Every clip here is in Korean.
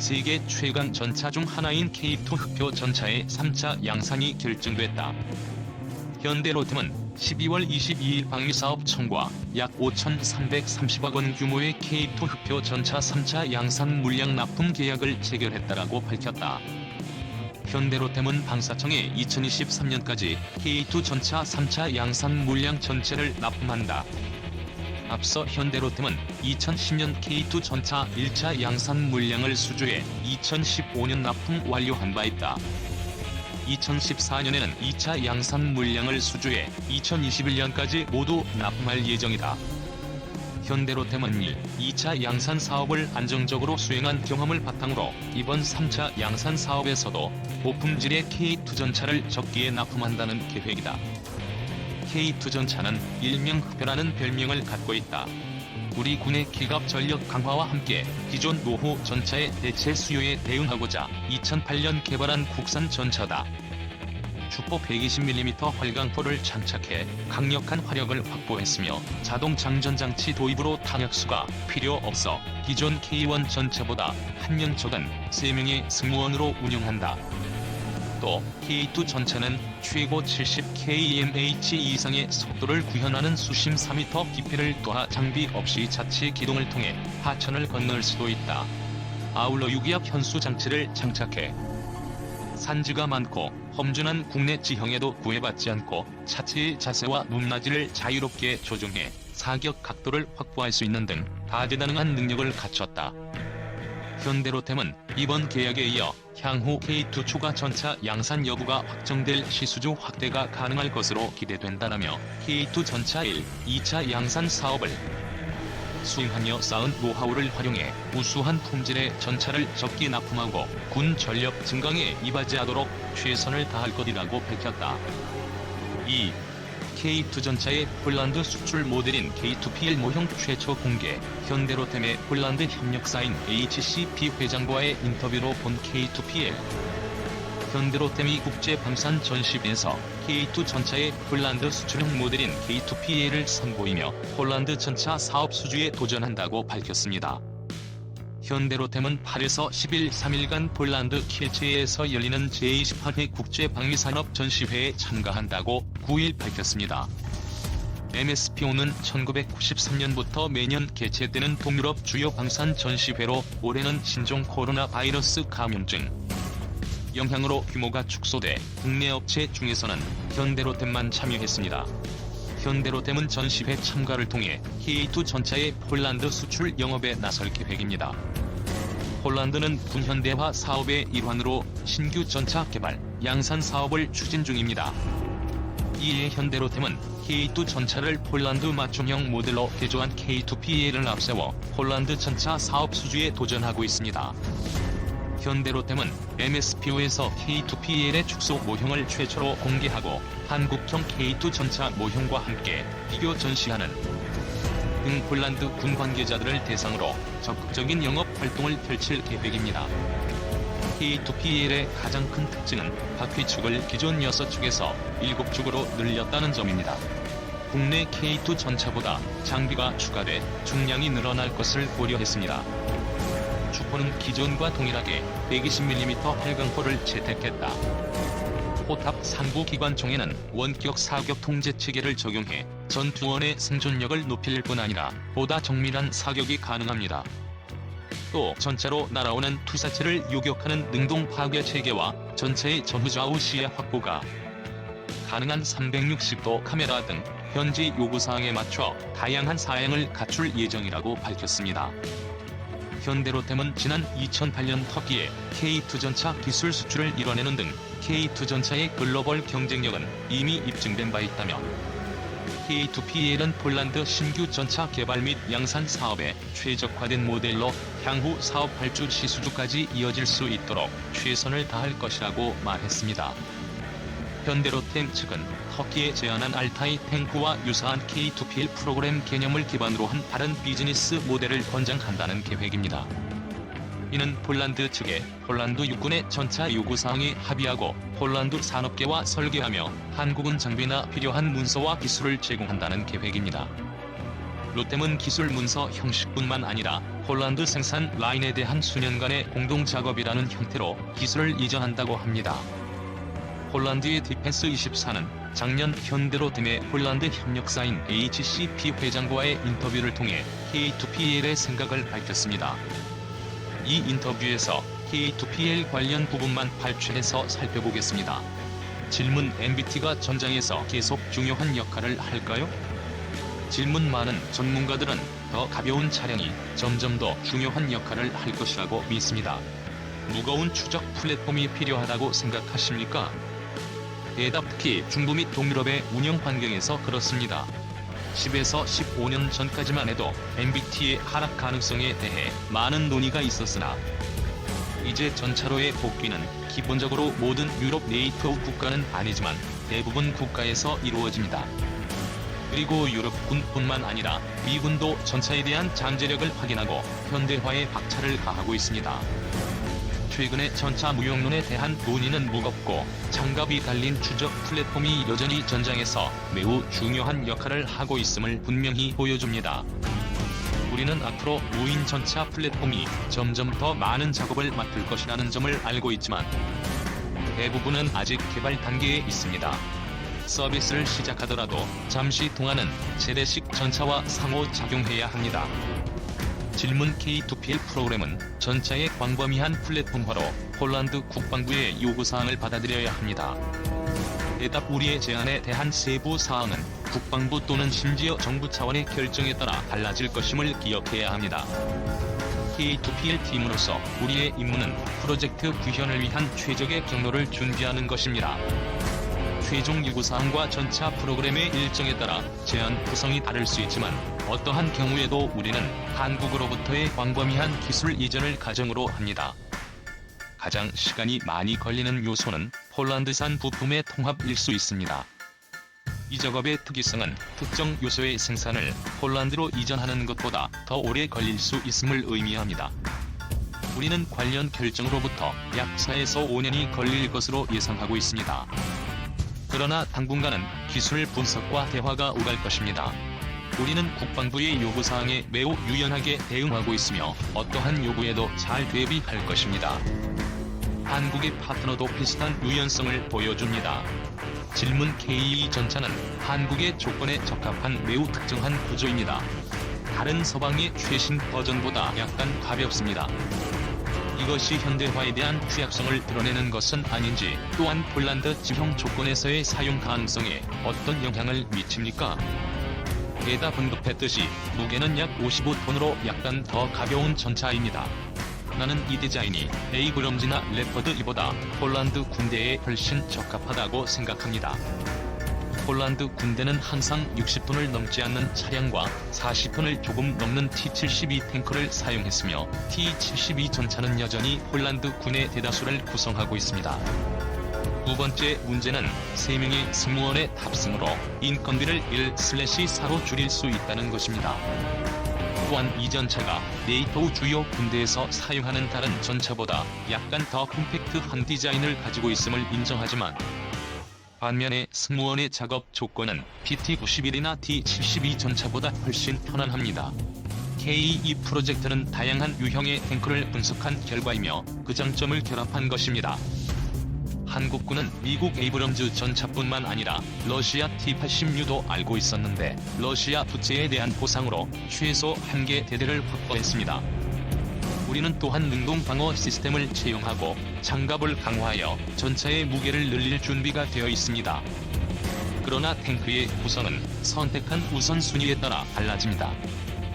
세계 최강 전차 중 하나인 K2 흑표 전차의 3차 양산이 결정됐다. 현대로템은 12월 22일 방위사업 청과 약 5,330억 원 규모의 K2 흑표 전차 3차 양산 물량 납품 계약을 체결했다라고 밝혔다. 현대로템은 방사청에 2023년까지 K2 전차 3차 양산 물량 전체를 납품한다. 앞서 현대로템은 2010년 K2 전차 1차 양산 물량을 수주해 2015년 납품 완료한 바 있다. 2014년에는 2차 양산 물량을 수주해 2021년까지 모두 납품할 예정이다. 현대로템은 1, 2차 양산 사업을 안정적으로 수행한 경험을 바탕으로 이번 3차 양산 사업에서도 고품질의 K2 전차를 적기에 납품한다는 계획이다. K2 전차는 일명 흑표라는 별명을 갖고 있다. 우리 군의 기갑 전력 강화와 함께 기존 노후 전차의 대체 수요에 대응하고자 2008년 개발한 국산 전차다. 주포 120mm 활강포를 장착해 강력한 화력을 확보했으며 자동 장전 장치 도입으로 탄약수가 필요 없어 기존 K1 전차보다 한명 적은 3명의 승무원으로 운영한다. 또 K2 전차는 최고 70kmh 이상의 속도를 구현하는 수심 4m 깊이를 더하 장비 없이 자체 기동을 통해 하천을 건널 수도 있다. 아울러 유기압 현수 장치를 장착해 산지가 많고 험준한 국내 지형에도 구애받지 않고 차체의 자세와 높낮이를 자유롭게 조정해 사격 각도를 확보할 수 있는 등 다재다능한 능력을 갖췄다. 현대로템은 이번 계약에 이어 향후 K2 추가 전차 양산 여부가 확정될 시수주 확대가 가능할 것으로 기대된다라며 K2 전차 1, 2차 양산 사업을 수행하며 쌓은 노하우를 활용해 우수한 품질의 전차를 적기 납품하고 군 전력 증강에 이바지하도록 최선을 다할 것이라고 밝혔다. 2. K2 전차의 폴란드 수출 모델인 K2PL 모형 최초 공개, 현대로템의 폴란드 협력사인 HCP 회장과의 인터뷰로 본 K2PL. 현대로템이 국제 방산 전시회에서 K2 전차의 폴란드 수출형 모델인 K2PL을 선보이며 폴란드 전차 사업 수주에 도전한다고 밝혔습니다. 현대로템은 8에서 10일 3일간 폴란드 킬체에서 열리는 제28회 국제방위산업 전시회에 참가한다고 9일 밝혔습니다. MSPO는 1993년부터 매년 개최되는 동유럽 주요 방산 전시회로 올해는 신종 코로나 바이러스 감염증 영향으로 규모가 축소돼 국내 업체 중에서는 현대로템만 참여했습니다. 현대로템은 전시회 참가를 통해 K2 전차의 폴란드 수출 영업에 나설 계획입니다. 폴란드는 분현대화 사업의 일환으로 신규 전차 개발, 양산 사업을 추진 중입니다. 이에 현대로템은 K2 전차를 폴란드 맞춤형 모델로 개조한 K2PA를 앞세워 폴란드 전차 사업 수주에 도전하고 있습니다. 현대로템은 MSPO에서 K2PL의 축소 모형을 최초로 공개하고 한국형 K2 전차 모형과 함께 비교 전시하는 등 폴란드 군 관계자들을 대상으로 적극적인 영업 활동을 펼칠 계획입니다. K2PL의 가장 큰 특징은 바퀴축을 기존 6축에서 7축으로 늘렸다는 점입니다. 국내 K2 전차보다 장비가 추가돼 중량이 늘어날 것을 고려했습니다. 주포는 기존과 동일하게 120mm 활강포를 채택했다. 포탑 상부 기관총에는 원격 사격 통제 체계를 적용해 전투원의 생존력을 높일 뿐 아니라 보다 정밀한 사격이 가능합니다. 또 전차로 날아오는 투사체를 요격하는 능동 파괴 체계와 전차의 전후좌우 시야 확보가 가능한 360도 카메라 등 현지 요구사항에 맞춰 다양한 사양을 갖출 예정이라고 밝혔습니다. 현대로템은 지난 2008년 터키에 K2 전차 기술 수출을 이뤄내는 등 K2 전차의 글로벌 경쟁력은 이미 입증된 바 있다며 K2PL은 폴란드 신규 전차 개발 및 양산 사업에 최적화된 모델로 향후 사업 발주 시수주까지 이어질 수 있도록 최선을 다할 것이라고 말했습니다. 현대로템 측은 터키에 제안한 알타이 탱크와 유사한 K2PL 프로그램 개념을 기반으로 한 다른 비즈니스 모델을 권장한다는 계획입니다. 이는 폴란드 측에 폴란드 육군의 전차 요구 사항에 합의하고 폴란드 산업계와 설계하며 한국은 장비나 필요한 문서와 기술을 제공한다는 계획입니다. 롯데문 기술 문서 형식뿐만 아니라 폴란드 생산 라인에 대한 수년간의 공동 작업이라는 형태로 기술을 이전한다고 합니다. 폴란드의 디펜스 24는 작년 현대로템의 폴란드 협력사인 HCP 회장과의 인터뷰를 통해 K2PL의 생각을 밝혔습니다. 이 인터뷰에서 K2PL 관련 부분만 발췌해서 살펴보겠습니다. 질문 MBT가 전장에서 계속 중요한 역할을 할까요? 질문 많은 전문가들은 더 가벼운 차량이 점점 더 중요한 역할을 할 것이라고 믿습니다. 무거운 추적 플랫폼이 필요하다고 생각하십니까? 대답 특히 중부 및 동유럽의 운영 환경에서 그렇습니다. 10에서 15년 전까지만 해도 MBT의 하락 가능성에 대해 많은 논의가 있었으나 이제 전차로의 복귀는 기본적으로 모든 유럽 네이토 국가는 아니지만 대부분 국가에서 이루어집니다. 그리고 유럽군뿐만 아니라 미군도 전차에 대한 잠재력을 확인하고 현대화에 박차를 가하고 있습니다. 최근의 전차 무용론에 대한 논의는 무겁고 장갑이 달린 추적 플랫폼이 여전히 전장에서 매우 중요한 역할을 하고 있음을 분명히 보여줍니다. 우리는 앞으로 무인 전차 플랫폼이 점점 더 많은 작업을 맡을 것이라는 점을 알고 있지만 대부분은 아직 개발 단계에 있습니다. 서비스를 시작하더라도 잠시 동안은 세대식 전차와 상호작용해야 합니다. 질문 K2PL 프로그램은 전차의 광범위한 플랫폼화로 폴란드 국방부의 요구사항을 받아들여야 합니다. 대답 우리의 제안에 대한 세부 사항은 국방부 또는 심지어 정부 차원의 결정에 따라 달라질 것임을 기억해야 합니다. K2PL 팀으로서 우리의 임무는 프로젝트 구현을 위한 최적의 경로를 준비하는 것입니다. 최종 요구사항과 전차 프로그램의 일정에 따라 제한 구성이 다를 수 있지만 어떠한 경우에도 우리는 한국으로부터의 광범위한 기술 이전을 가정으로 합니다. 가장 시간이 많이 걸리는 요소는 폴란드산 부품의 통합일 수 있습니다. 이 작업의 특이성은 특정 요소의 생산을 폴란드로 이전하는 것보다 더 오래 걸릴 수 있음을 의미합니다. 우리는 관련 결정으로부터 약 4에서 5년이 걸릴 것으로 예상하고 있습니다. 그러나 당분간은 기술 분석과 대화가 오갈 것입니다. 우리는 국방부의 요구사항에 매우 유연하게 대응하고 있으며 어떠한 요구에도 잘 대비할 것입니다. 한국의 파트너도 비슷한 유연성을 보여줍니다. 질문 K2 전차는 한국의 조건에 적합한 매우 특정한 구조입니다. 다른 서방의 최신 버전보다 약간 가볍습니다. 이것이 현대화에 대한 취약성을 드러내는 것은 아닌지 또한 폴란드 지형 조건에서의 사용 가능성에 어떤 영향을 미칩니까? 게다 언급했듯이 무게는 약 55톤으로 약간 더 가벼운 전차입니다. 나는 이 디자인이 에이브럼즈나 레퍼드 이보다 폴란드 군대에 훨씬 적합하다고 생각합니다. 폴란드 군대는 항상 60톤을 넘지 않는 차량과 40톤을 조금 넘는 T-72 탱커를 사용했으며 T-72 전차는 여전히 폴란드 군의 대다수를 구성하고 있습니다. 두 번째 문제는 3명의 승무원의 탑승으로 인건비를 1/4로 줄일 수 있다는 것입니다. 또한 이 전차가 네이토 주요 군대에서 사용하는 다른 전차보다 약간 더 콤팩트한 디자인을 가지고 있음을 인정하지만 반면에 승무원의 작업 조건은 PT-91이나 T-72 전차보다 훨씬 편안합니다. K2 프로젝트는 다양한 유형의 탱크를 분석한 결과이며 그 장점을 결합한 것입니다. 한국군은 미국 에이브럼즈 전차뿐만 아니라 러시아 T-86도 알고 있었는데 러시아 부채에 대한 보상으로 최소 한 개 대대를 확보했습니다. 우리는 또한 능동 방어 시스템을 채용하고 장갑을 강화하여 전차의 무게를 늘릴 준비가 되어 있습니다. 그러나 탱크의 구성은 선택한 우선순위에 따라 달라집니다.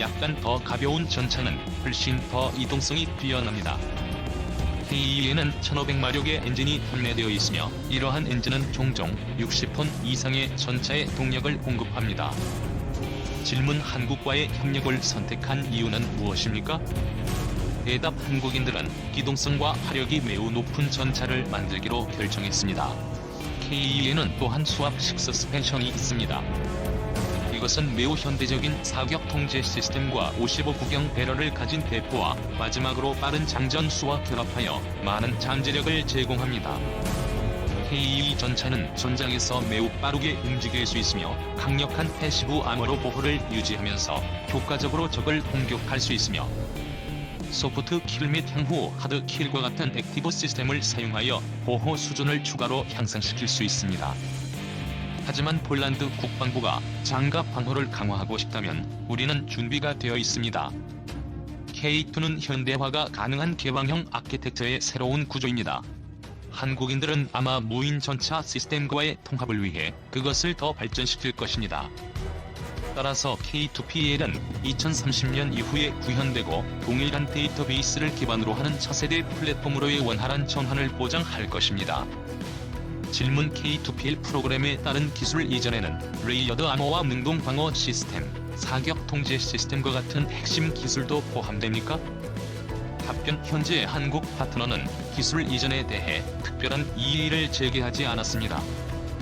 약간 더 가벼운 전차는 훨씬 더 이동성이 뛰어납니다. K2에는 1500마력의 엔진이 탑내되어 있으며 이러한 엔진은 종종 60톤 이상의 전차의 동력을 공급합니다. 질문 한국과의 협력을 선택한 이유는 무엇입니까? 대답 한국인들은 기동성과 화력이 매우 높은 전차를 만들기로 결정했습니다. K2에는 또한 수압식 서스펜션이 있습니다. 이것은 매우 현대적인 사격 통제 시스템과 55구경 배럴을 가진 대포와 마지막으로 빠른 장전 수와 결합하여 많은 잠재력을 제공합니다. K2 전차는 전장에서 매우 빠르게 움직일 수 있으며 강력한 패시브 암호로 보호를 유지하면서 효과적으로 적을 공격할 수 있으며 소프트 킬 및 향후 하드 킬과 같은 액티브 시스템을 사용하여 보호 수준을 추가로 향상시킬 수 있습니다. 하지만 폴란드 국방부가 장갑 방호를 강화하고 싶다면 우리는 준비가 되어 있습니다. K2는 현대화가 가능한 개방형 아키텍처의 새로운 구조입니다. 한국인들은 아마 무인 전차 시스템과의 통합을 위해 그것을 더 발전시킬 것입니다. 따라서 K2PL은 2030년 이후에 구현되고 동일한 데이터베이스를 기반으로 하는 차세대 플랫폼으로의 원활한 전환을 보장할 것입니다. 질문 K2PL 프로그램에 따른 기술 이전에는 레이어드 암호와 능동 방어 시스템, 사격 통제 시스템과 같은 핵심 기술도 포함됩니까? 답변 현재 한국 파트너는 기술 이전에 대해 특별한 이의를 제기하지 않았습니다.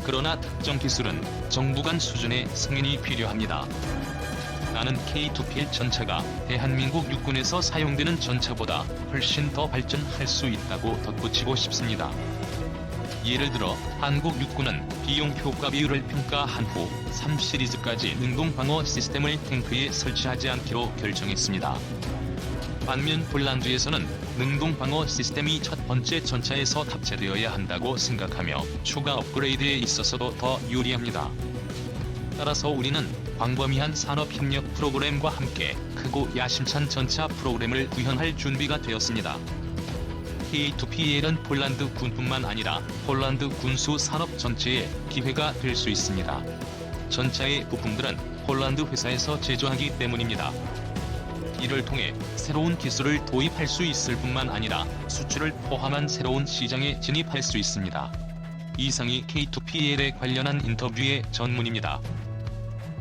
그러나 특정 기술은 정부 간 수준의 승인이 필요합니다. 나는 K2PL 전차가 대한민국 육군에서 사용되는 전차보다 훨씬 더 발전할 수 있다고 덧붙이고 싶습니다. 예를 들어 한국 육군은 비용 효과 비율을 평가한 후 3시리즈까지 능동 방어 시스템을 탱크에 설치하지 않기로 결정했습니다. 반면 폴란드에서는 능동 방어 시스템이 첫 번째 전차에서 탑재되어야 한다고 생각하며 추가 업그레이드에 있어서도 더 유리합니다. 따라서 우리는 광범위한 산업협력 프로그램과 함께 크고 야심찬 전차 프로그램을 구현할 준비가 되었습니다. K2PL은 폴란드 군뿐만 아니라 폴란드 군수 산업 전체의 기회가 될 수 있습니다. 전차의 부품들은 폴란드 회사에서 제조하기 때문입니다. 이를 통해 새로운 기술을 도입할 수 있을 뿐만 아니라 수출을 포함한 새로운 시장에 진입할 수 있습니다. 이상이 K2PL에 관련한 인터뷰의 전문입니다.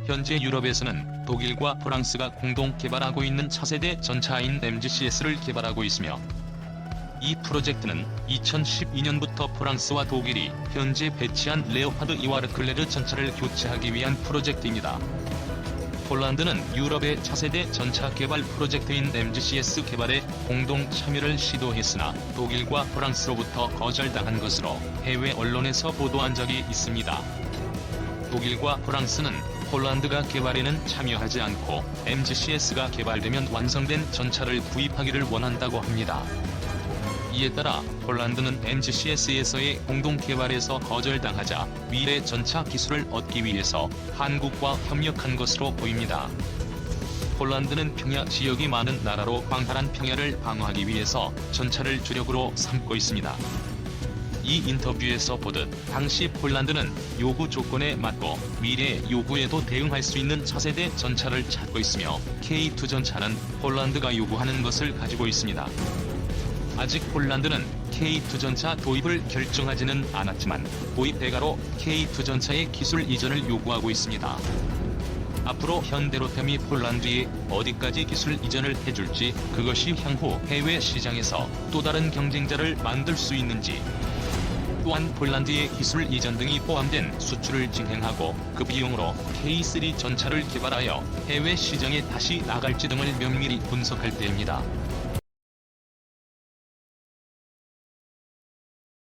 현재 유럽에서는 독일과 프랑스가 공동 개발하고 있는 차세대 전차인 MGCS를 개발하고 있으며 이 프로젝트는 2012년부터 프랑스와 독일이 현재 배치한 레오파드 이와르클레르 전차를 교체하기 위한 프로젝트입니다. 폴란드는 유럽의 차세대 전차 개발 프로젝트인 MGCS 개발에 공동 참여를 시도했으나 독일과 프랑스로부터 거절당한 것으로 해외 언론에서 보도한 적이 있습니다. 독일과 프랑스는 폴란드가 개발에는 참여하지 않고 MGCS가 개발되면 완성된 전차를 구입하기를 원한다고 합니다. 이에 따라 폴란드는 MGCS에서의 공동 개발에서 거절당하자 미래 전차 기술을 얻기 위해서 한국과 협력한 것으로 보입니다. 폴란드는 평야 지역이 많은 나라로 광활한 평야를 방어하기 위해서 전차를 주력으로 삼고 있습니다. 이 인터뷰에서 보듯 당시 폴란드는 요구 조건에 맞고 미래의 요구에도 대응할 수 있는 차세대 전차를 찾고 있으며 K2 전차는 폴란드가 요구하는 것을 가지고 있습니다. 아직 폴란드는 K2 전차 도입을 결정하지는 않았지만 도입 대가로 K2 전차의 기술 이전을 요구하고 있습니다. 앞으로 현대로템이 폴란드에 어디까지 기술 이전을 해줄지 그것이 향후 해외 시장에서 또 다른 경쟁자를 만들 수 있는지 또한 폴란드의 기술 이전 등이 포함된 수출을 진행하고 그 비용으로 K3 전차를 개발하여 해외 시장에 다시 나갈지 등을 면밀히 분석할 때입니다.